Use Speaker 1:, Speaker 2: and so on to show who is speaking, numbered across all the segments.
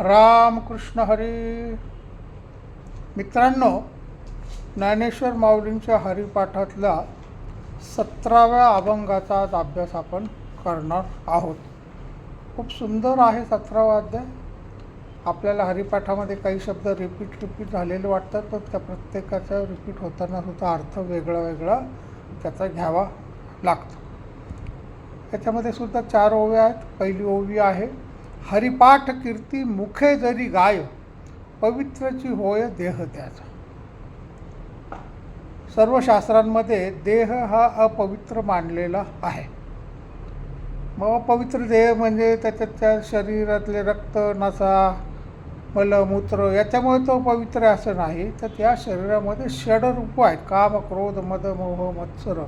Speaker 1: रामकृष्ण हरी. मित्रांनो ज्ञानेश्वर माऊलींच्या हरिपाठातला सतराव्या अभंगाचा आज अभ्यास आपण करणार आहोत. खूप सुंदर आहे सतरावा अध्याय. आपल्याला हरिपाठामध्ये काही शब्द रिपीट रिपीट झालेले वाटतात पण त्या प्रत्येकाचा रिपीट होताना सुद्धा अर्थ वेगळा वेगळा त्याचा घ्यावा लागतो. याच्यामध्ये सुद्धा चार ओव्या आहेत. पहिली ओवी आहे हरिपाठ कीर्ती मुखे जरी गाय पवित्रची होय देह त्याचा. सर्व शास्त्रांमध्ये देह हा अपवित्र मानलेला आहे. मग अपवित्र देह म्हणजे त्याच्यात त्या शरीरातले रक्त नसा मलमूत्र याच्यामुळे तो पवित्र असं नाही. तर त्या शरीरामध्ये षडरूप आहेत. काम क्रोध मद मोह मत्सर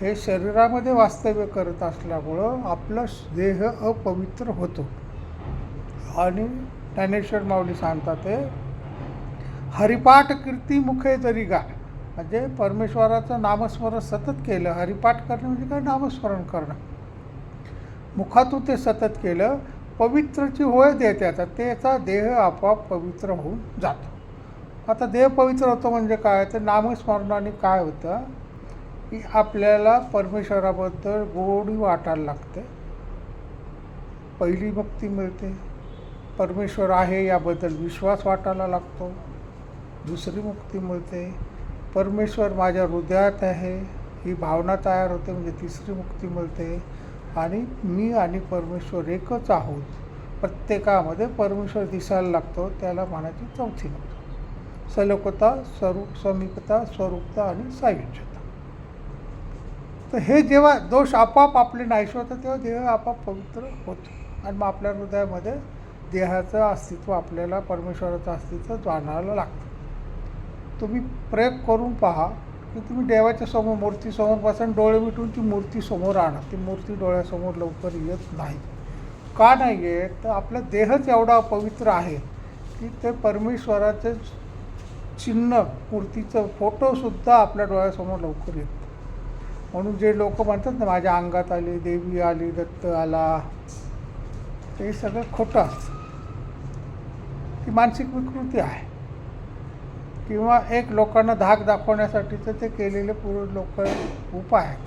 Speaker 1: हे शरीरामध्ये वास्तव्य करत असल्यामुळं आपलं देह अपवित्र होतो. आणि ज्ञानेश्वर माऊली सांगतात ते हरिपाठ कीर्ती मुखे जरी गाय. म्हणजे परमेश्वराचं नामस्मरण सतत केलं हरिपाठ करणे म्हणजे काय? नामस्मरण करणं. मुखातून ते सतत केलं पवित्रची होय देते आता त्याचा देह आपोआप पवित्र होऊन जातो. आता देह पवित्र होतो म्हणजे काय? तर नामस्मरणाने काय होतं? की आपल्याला परमेश्वराबद्दल गोडी वाटायला लागते. पहिली भक्ती मिळते. परमेश्वर आहे याबद्दल विश्वास वाटायला लागतो. दुसरी मुक्ती मिळते. परमेश्वर माझ्या हृदयात आहे. ही भावना तयार होते. म्हणजे तिसरी मुक्ती मिळते. आणि मी आणि परमेश्वर एकच आहोत. प्रत्येकामध्ये परमेश्वर दिसायला लागतो. त्याला म्हणायची चौथी मुक्ती. सलोकता स्वरूप समीपता स्वरूपता आणि सायुज्यता. तर हे जेव्हा दोष आपोआप आपले नाहीसे होतं तेव्हा देह आपोआप पवित्र होतो. आणि मग आपल्या हृदयामध्ये देहाचं अस्तित्व आपल्याला परमेश्वराचं अस्तित्व जाणायला लागतं. तुम्ही प्रयोग करून पहा की तुम्ही देवाच्या समोर मूर्तीसमोर बसून डोळे मिटून ती मूर्ती समोर आणा. ती मूर्ती डोळ्यासमोर लवकर येत नाही. का नाही येत? तर आपला देहच एवढा पवित्र आहे की ते परमेश्वराचं चिन्ह मूर्तीचं फोटोसुद्धा आपल्या डोळ्यासमोर लवकर येत म्हणून जे लोक म्हणतात ना माझ्या अंगात आली देवी आली दत्त आला ते सगळं खोटं असतं. ती मानसिक विकृती आहे. किंवा एक लोकांना धाक दाखवण्यासाठीचं ते केलेले पूर्व लोक उपाय आहेत.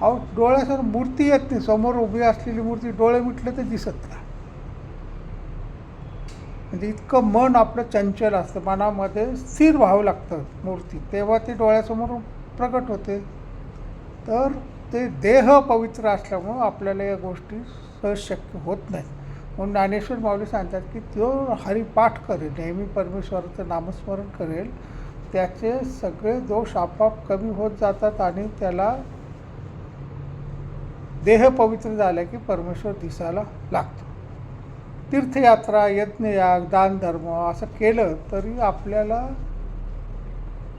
Speaker 1: अहो डोळ्यासमोर मूर्ती येत नाही. समोर उभी असलेली मूर्ती डोळे मिटले तर दिसत नाही. म्हणजे इतकं मन आपलं चंचल असतं. मनामध्ये स्थिर व्हावं लागतं मूर्ती. तेव्हा ते डोळ्यासमोर प्रकट होते. तर ते देह पवित्र असल्यामुळं आपल्याला या गोष्टी सहज शक्य होत नाहीत. म्हणून ज्ञानेश्वर माऊली सांगतात की तो हरिपाठ करेल नेहमी परमेश्वराचं नामस्मरण करेल. त्याचे सगळे दोष आपाप कमी होत जातात आणि त्याला देह पवित्र झाला की परमेश्वर दिसायला लागतो. तीर्थयात्रा यज्ञयाग दानधर्म असं केलं तरी आपल्याला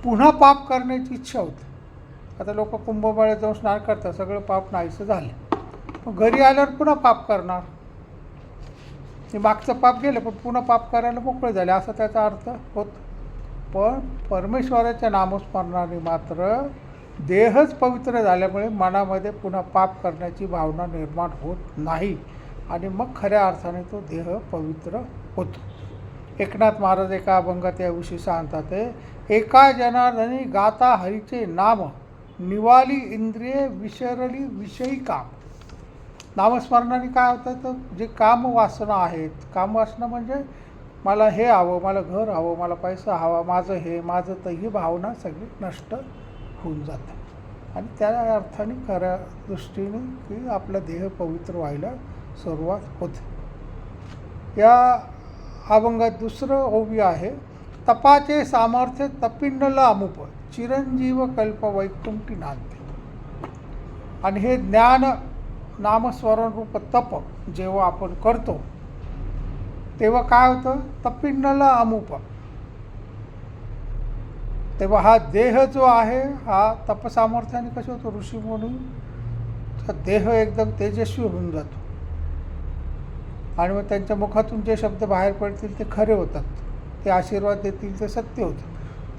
Speaker 1: पुन्हा पाप करण्याची इच्छा होते. आता लोक कुंभमेळ्यात जाऊन स्नान करतात सगळं पाप नाहीसं झालं. मग घरी आल्यावर पुन्हा पाप करणार. ते मागचं पाप गेलं पण पुन्हा पाप करायला मोकळे झाले असा त्याचा अर्थ होत. पण परमेश्वराच्या नामस्मरणाने मात्र देहच पवित्र झाल्यामुळे मनामध्ये पुन्हा पाप करण्याची भावना निर्माण होत नाही. आणि मग खऱ्या अर्थाने तो देह पवित्र होतो. एकनाथ महाराज एका अभंगात याविषयी सांगतात ते एका जनार्दनी गाता हरीचे नाम निवाली इंद्रिये विसरली विषयी काम नामस्मरणाने काय होतं तर जे कामवासना आहेत कामवासना म्हणजे मला हे हवं मला घर हवं मला पैसा हवा माझं हे माझं तर ही भावना सगळी नष्ट होऊन जाते. आणि त्या अर्थाने खऱ्या दृष्टीने की आपला देह पवित्र व्हायला सुरुवात होते. या अभंगात दुसरं ओवी आहे तपाचे सामर्थ्य तपिंडला अमुप चिरंजीव कल्प वैकुंठी नांदते आणि हे ज्ञान नामस्मरण रूप तप जेव्हा आपण करतो तेव्हा काय होतं? तपिंडला अमुप. तेव्हा हा देह जो आहे हा तपसामर्थ्याने कसं होतो? ऋषी म्हणून देह एकदम तेजस्वी होऊन जातो. आणि मग त्यांच्या मुखातून जे शब्द बाहेर पडतील ते खरे होतात. ते आशीर्वाद देतील ते सत्य होतं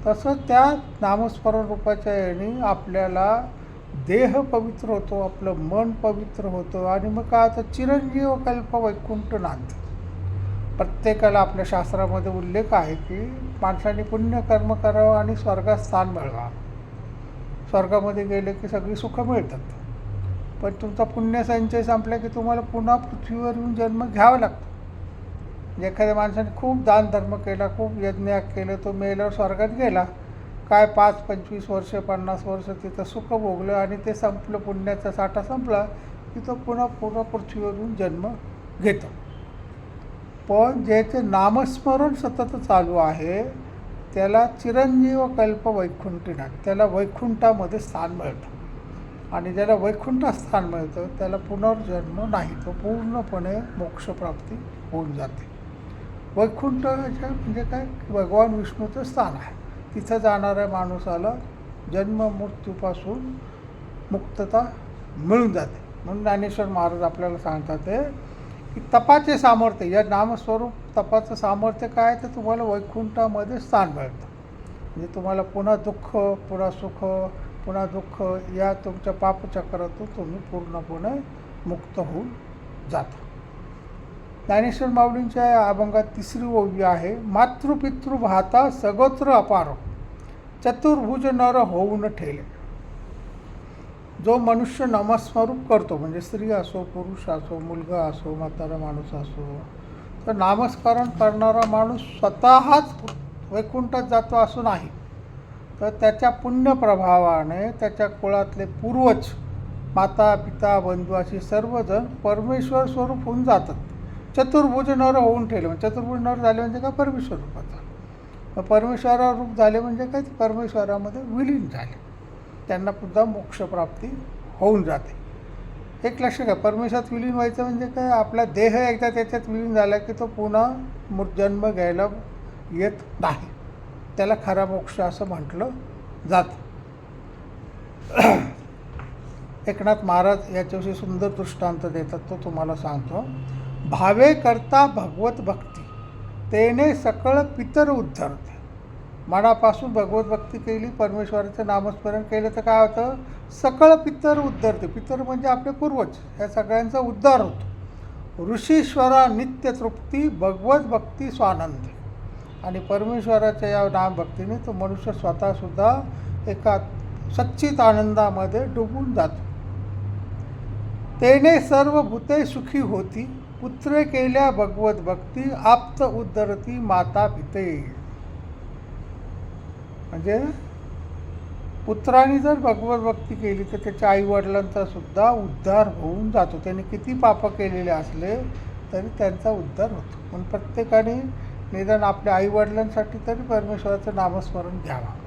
Speaker 1: तसं त्या नामस्मरण रूपाच्या याने आपल्याला देह पवित्र होतो आपलं मन पवित्र होतं आणि मग काय आता चिरंजीव कल्प वैकुंठ नांद प्रत्येकाला आपल्या शास्त्रामध्ये उल्लेख आहे की माणसाने पुण्यकर्म करावं आणि स्वर्गात स्थान मिळवावं. स्वर्गामध्ये गेले की सगळी सुखं मिळतात. पण तुमचा पुण्यसंचय संपला की तुम्हाला पुन्हा पृथ्वीवर येऊन जन्म घ्यावा लागतो. म्हणजे एखाद्या माणसाने खूप दानधर्म केला खूप यज्ञ केलं तो मेल्यावर स्वर्गात गेला काय पाच पंचवीस वर्ष पन्नास वर्ष तिथं सुख भोगलं आणि ते संपलं पुण्याचा साठा संपला की तो पुन्हा पुन्हा पृथ्वीवरून जन्म घेतो. पण ज्याचे नामस्मरण सतत चालू आहे त्याला चिरंजीव कल्प वैकुंठीनाथ त्याला वैकुंठामध्ये स्थान मिळतं. आणि ज्याला वैकुंठ स्थान मिळतं त्याला पुनर्जन्म नाही तो पूर्णपणे मोक्षप्राप्ती होऊन जाते. वैकुंठ म्हणजे काय? भगवान विष्णूचं स्थान आहे. तिथं जाणाऱ्या माणूसाला जन्म मृत्यूपासून मुक्तता मिळून जाते. म्हणून ज्ञानेश्वर महाराज आपल्याला सांगतात ते की तपाचे सामर्थ्य या नामस्वरूप तपाचं सामर्थ्य काय तर तुम्हाला वैकुंठामध्ये स्थान मिळतं. म्हणजे तुम्हाला पुन्हा दुःख पुन्हा सुख पुन्हा दुःख या तुमच्या पापचक्रातून तुम्ही पूर्णपणे मुक्त होऊन जाता. ज्ञानेश्वर माऊलींच्या या अभंगात तिसरी ओवी आहे मातृपितृ भाता सगोत्र अपार चतुर्भुज नर होऊन ठेले. जो मनुष्य नमस्मरूप करतो म्हणजे स्त्री असो पुरुष असो मुलगा असो म्हातारा माणूस असो तर नामस्मरण करणारा माणूस स्वतःच वैकुंठात जातो असं नाही. तर त्याच्या पुण्यप्रभावाने त्याच्या कुळातले पूर्वज माता पिता बंधू अशी सर्वजण परमेश्वर स्वरूप होऊन जातात. चतुर्भुज नर होऊन ठेवले. म्हणजे चतुर्भुज नर झाले म्हणजे काय? परमेश्वर रूपाचा. परमेश्वरा रूप झाले म्हणजे काय? ते परमेश्वरामध्ये विलीन झाले. त्यांना सुद्धा मोक्षप्राप्ती होऊन जाते. एक लक्ष घ्या. परमेश्वरात विलीन व्हायचं म्हणजे काय? आपला देह एकदा त्याच्यात विलीन झाला की तो पुन्हा जन्म घ्यायला येत नाही. त्याला खरा मोक्ष असं म्हटलं जातं. एकनाथ महाराज याच्याविषयी सुंदर दृष्टांत देतात तो तुम्हाला सांगतो. भावे करता भगवत भक्ती. तेने सकळ पितर उद्धरते मनापासून भगवत भक्ती केली परमेश्वराचं नामस्मरण केलं तर काय होतं? सकळ पितर उद्धरते पितर म्हणजे आपले पूर्वज या सगळ्यांचा उद्धार होतो. ऋषीश्वरा नित्य तृप्ती भगवत भक्ती स्वानंद. आणि परमेश्वराच्या या नामभक्तीने तो मनुष्य स्वतःसुद्धा एका सच्चित आनंदामध्ये डुबून जातो. तेने सर्व भूते सुखी होती. पुत्रे केल्या भगवत भक्ती आप्त उद्धरती माता पिते म्हणजे पुत्राने जर भगवत भक्ती केली तर त्याच्या आईवडिलांचा सुद्धा उद्धार होऊन जातो. त्याने किती पापं केलेले असले तरी त्यांचा उद्धार होतो. म्हणून प्रत्येकाने निदान आपल्या आईवडिलांसाठी तरी परमेश्वराचं नामस्मरण घ्यावं.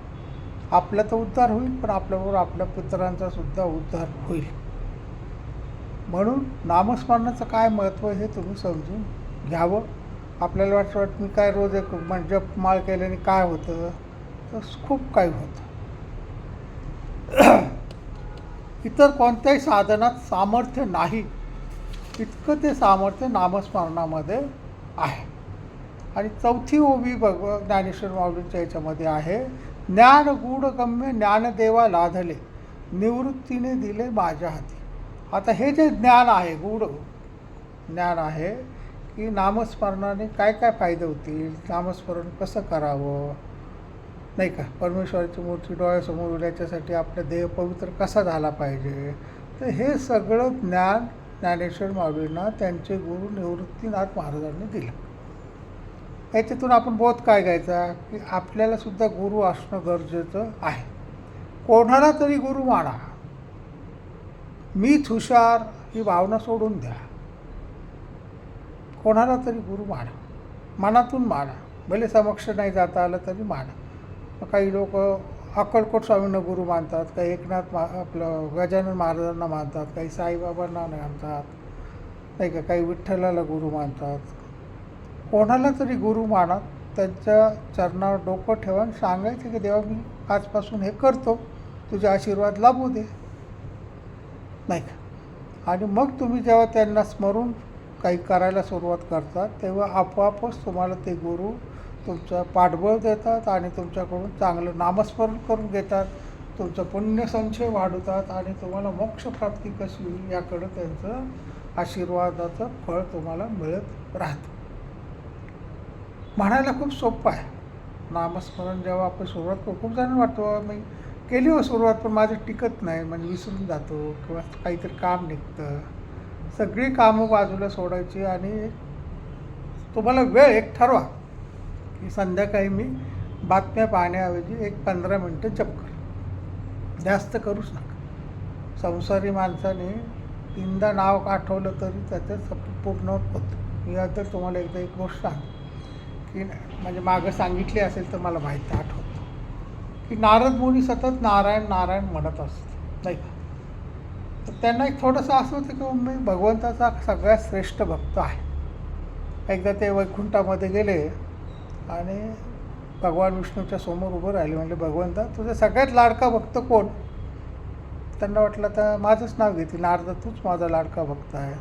Speaker 1: आपला तर उद्धार होईल पण आपल्याबरोबर आपल्या पुत्रांचा सुद्धा उद्धार होईल. म्हणून नामस्मरणाचं काय महत्त्व हे तुम्ही समजून घ्यावं. आपल्याला वाटतं वाटतं मी काय रोज एक म्हणजे म- जपमाळ केल्याने काय होतं? तर खूप काही होतं. इतर कोणत्याही साधनात सामर्थ्य नाही. इतकं ते सामर्थ्य नामस्मरणामध्ये आहे. आणि चौथी ओबी भगव ज्ञानेश्वर माऊलींच्या याच्यामध्ये आहे ज्ञान गूढगम्य ज्ञानदेवा लाधले निवृत्तीने दिले माझ्या हाती. आता हे जे ज्ञान आहे गूढ ज्ञान आहे की नामस्मरणाने काय काय फायदे होतील नामस्मरण कसं करावं? नाही का? परमेश्वराची मूर्ती डोळ्यासमोर उल्याच्यासाठी आपला देह पवित्र कसा झाला पाहिजे? तर हे सगळं ज्ञान ज्ञानेश्वर माऊलींना त्यांचे गुरु निवृत्तीनाथ महाराजांनी दिलं. याच्यातून आपण बोध काय घ्यायचा? की आपल्याला सुद्धा गुरु असणं गरजेचं आहे. कोणाला तरी गुरु माना. मीच हुशार ही भावना सोडून द्या. कोणाला तरी गुरु माना. मनातून माना. भले समक्ष नाही जाता आलं तरी माना. काही लोक अक्कलकोट स्वामींना गुरु मानतात काही एकनाथ मा आपलं गजानन महाराजांना मानतात काही साईबाबांना मानतात नाही का? काही विठ्ठलाला गुरु मानतात. कोणाला तरी गुरु मानत त्यांच्या चरणावर डोकं ठेवा सांगायचं की देवा मी आजपासून हे करतो. तुझे आशीर्वाद लाभू दे. नाही का? आणि मग तुम्ही जेव्हा त्यांना स्मरून काही करायला सुरुवात करतात तेव्हा आपोआपच तुम्हाला ते गुरु तुमचं पाठबळ देतात आणि तुमच्याकडून चांगलं नामस्मरण करून घेतात. तुमचं पुण्यसंचय वाढवतात आणि तुम्हाला मोक्षप्राप्ती कशी होईल याकडं त्यांचं आशीर्वादाचं फळ तुम्हाला मिळत राहतं. म्हणायला खूप सोपं आहे. नामस्मरण जेव्हा आपण सुरुवात करू खूप जण वाटतो मी केली हो सुरुवात पण माझं टिकत नाही. म्हणजे विसरून जातो किंवा काहीतरी काम निघतं. सगळी कामं बाजूला सोडायची आणि तुम्हाला वेळ एक ठरवा की संध्याकाळी मी बातम्या पाहण्याऐवजी एक पंधरा मिनटं जप कर. जास्त करूच नका. संसारी माणसाने तीनदा नाव आठवलं तरी त्याचं सप पूर्ण होतं. मी आता तुम्हाला एकदा एक गोष्ट सांग की म्हणजे मागं सांगितली असेल तर मला माहिती आठवतं. की नारद मुनी सतत नारायण नारायण म्हणत असत नाही का? तर त्यांना एक थोडंसं असं होतं की मी भगवंताचा सगळ्यात श्रेष्ठ भक्त आहे. एकदा ते वैकुंठामध्ये गेले आणि भगवान विष्णूच्या समोर उभं राहिले. म्हणजे भगवंता तुझा सगळ्यात लाडका भक्त कोण? त्यांना वाटलं तर माझंच नाव घेते. नारद तूच माझा लाडका भक्त आहे.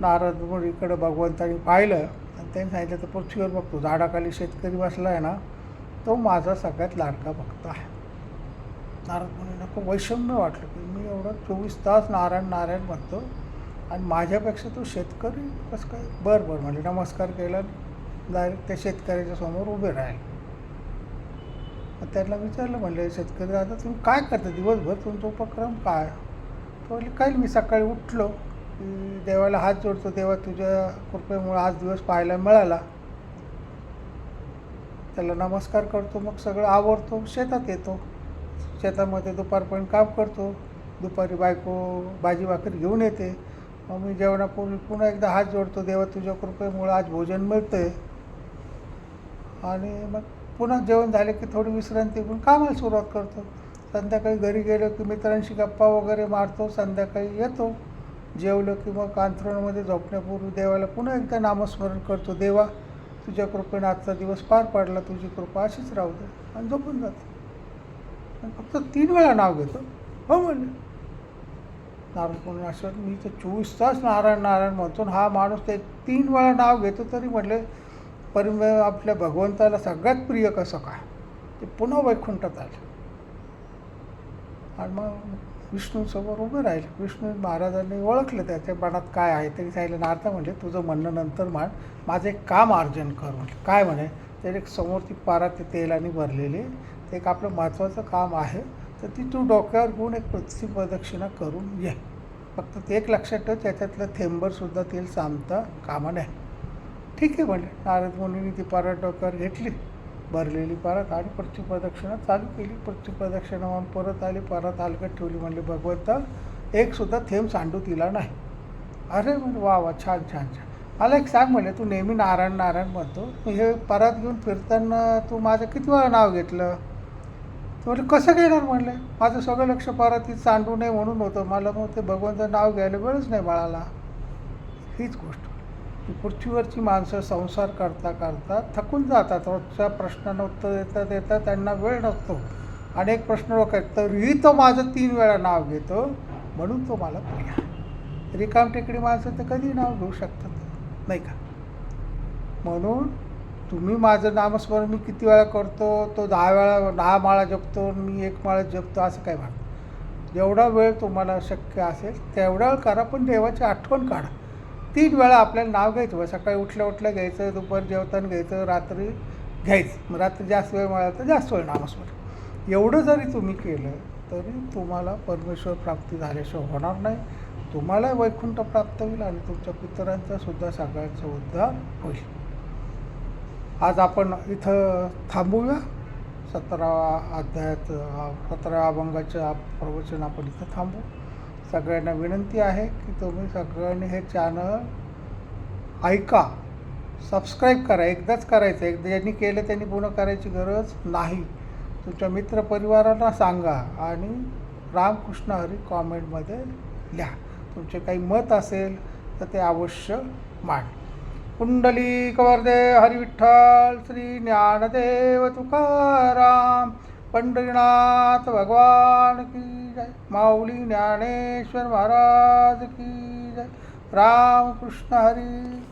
Speaker 1: नारद इकडं भगवंतानी पाहिलं आणि त्यांनी सांगितलं तर पृथ्वीवर बघतो झाडाखाली शेतकरी बसला आहे ना तो माझा सगळ्यात लाडका भक्त आहे. नारद मुनींना खूप वैषम्य वाटलं की मी एवढं चोवीस तास नारायण नारायण म्हणतो आणि माझ्यापेक्षा तो शेतकरी कसं काय? बरं बरं म्हणजे नमस्कार केला डायरेक्ट त्या शेतकऱ्याच्या समोर उभे राहिले. मग त्यांना विचारलं म्हणलं शेतकरी आता तुम्ही काय करता? दिवसभर तुमचा उपक्रम काय? तो म्हणजे काही मी सकाळी उठलो की देवाला हात जोडतो. देवा तुझ्या कृपेमुळे आज दिवस पाहायला मिळाला. त्याला नमस्कार करतो मग सगळं आवडतो शेतात येतो. शेतामध्ये दुपारपर्यंत काम करतो. दुपारी बायको भाजी भाकरी घेऊन येते. मग मी जेवणापूर्वी पुन्हा एकदा हात जोडतो देवा तुझ्या कृपेमुळे आज भोजन मिळतंय. आणि मग पुन्हा जेवण झाले की थोडी विश्रांती घेऊन कामाला सुरुवात करतो. संध्याकाळी घरी गेलो की मित्रांशी गप्पा वगैरे मारतो संध्याकाळी येतो. जेवलं की मग अंथरुणामध्ये झोपण्यापूर्वी देवाला पुन्हा एकदा नामस्मरण करतो देवा तुझ्या कृपेनं आजचा दिवस पार पडला तुझी कृपा अशीच राहू दे. आणि झोपून जाते. आणि फक्त तीन वेळा नाव घेतो. हो म्हणले नारायण कोणी असं मी तर चोवीस तास नारायण नारायण म्हणतो हा माणूस ते तीन वेळा नाव घेतो तरी म्हटले परिम आपल्या भगवंताला सगळ्यात प्रिय कसं काय? ते पुन्हा वैकुंठात आलं. आणि मग विष्णूसमोर उभं राहिलं. विष्णू महाराजांनी ओळखलं त्याच्या मनात काय आहे तरी सांगितलं नारदा म्हणले तुझं म्हणणं नंतर मान माझं एक काम अर्जन कर म्हटलं काय म्हणे? तर एक समोर ती पारा ते तेलाने भरलेली. ते एक आपलं महत्त्वाचं काम आहे. तर ती तू डोक्यावर घेऊन एक पृथ्वी प्रदक्षिणा करून ये फक्त ते एक लक्षात ठेव त्याच्यातलं थेंबरसुद्धा तेल सांगता कामा नाही ठीक आहे म्हणले. नारद मुनीने ती पारा डोक्यावर घेतली. भरलेली परत आणि पृथ्वी प्रदक्षिणा चालू केली. पृथ्वी प्रदक्षिणा म्हणून परत आली परत हलकत ठेवली म्हणले भगवंता एक सुद्धा थेंब सांडू तिला नाही. अरे म्हणजे वा वा छान छान छान. मला एक सांग म्हणले तू नेहमी नारायण नारायण म्हणतो. हे परत घेऊन फिरताना तू माझं किती वेळा नाव घेतलं? तू म्हटलं कसं घेणार? म्हणले माझं सगळं लक्ष परत सांडू नये म्हणून होतं. मला मग ते भगवंत नाव घ्यायला वेळच नाही बाळाला. हीच गोष्ट. पृथ्वीवरची माणसं संसार करता करता थकून जातात. रोजच्या प्रश्नांना उत्तर देता देता त्यांना वेळ नसतो. अनेक प्रश्न डोक्यात तरीही तो माझं तीन वेळा नाव घेतो म्हणून तो मला प्रिय रिकाम टेकडी माणसं तर कधी नाव घेऊ शकतात. नाही का? म्हणून तुम्ही माझं नामस्मरण मी किती वेळा करतो तो दहा वेळा दहा माळा जपतो आणि मी एक माळा जपतो असं काय म्हणतो जेवढा वेळ तुम्हाला शक्य असेल तेवढा वेळ करा पण देवाची आठवण काढा. तीन वेळा आपल्याला नाव घ्यायचं बा. सकाळी उठल्या उठल्या घ्यायचं दुपार जेवताना घ्यायचं रात्री घ्यायचं. मग रात्री जास्त वेळ मिळाला तर जास्त वेळ नामस्मरण. एवढं जरी तुम्ही केलं तरी तुम्हाला परमेश्वर प्राप्ती झाल्याशिवाय होणार नाही. तुम्हाला वैकुंठ प्राप्त होईल आणि तुमच्या पितरांचा सुद्धा सगळ्यांचा उद्धार होईल. आज आपण इथं थांबूया. सतरावा अध्यायात सतराव्या अभंगाचं प्रवचन आपण इथं थांबू. सगळ्यांना विनंती आहे की तुम्ही सगळ्यांनी हे चॅनल ऐका सबस्क्राईब करा एकदाच करायचं एकदा ज्यांनी केलं त्यांनी पुन्हा करायची गरज नाही. तुमच्या मित्रपरिवारांना सांगा आणि रामकृष्ण हरी कॉमेंटमध्ये लिहा. तुमचे काही मत असेल तर ते अवश्य मांड. कुंडली कवर्दे हरिविठ्ठल श्री ज्ञानदेव तुकाराम पंढरीनाथ भगवान की जय। माऊली ज्ञानेश्वर महाराज की जय। रामकृष्ण हरी।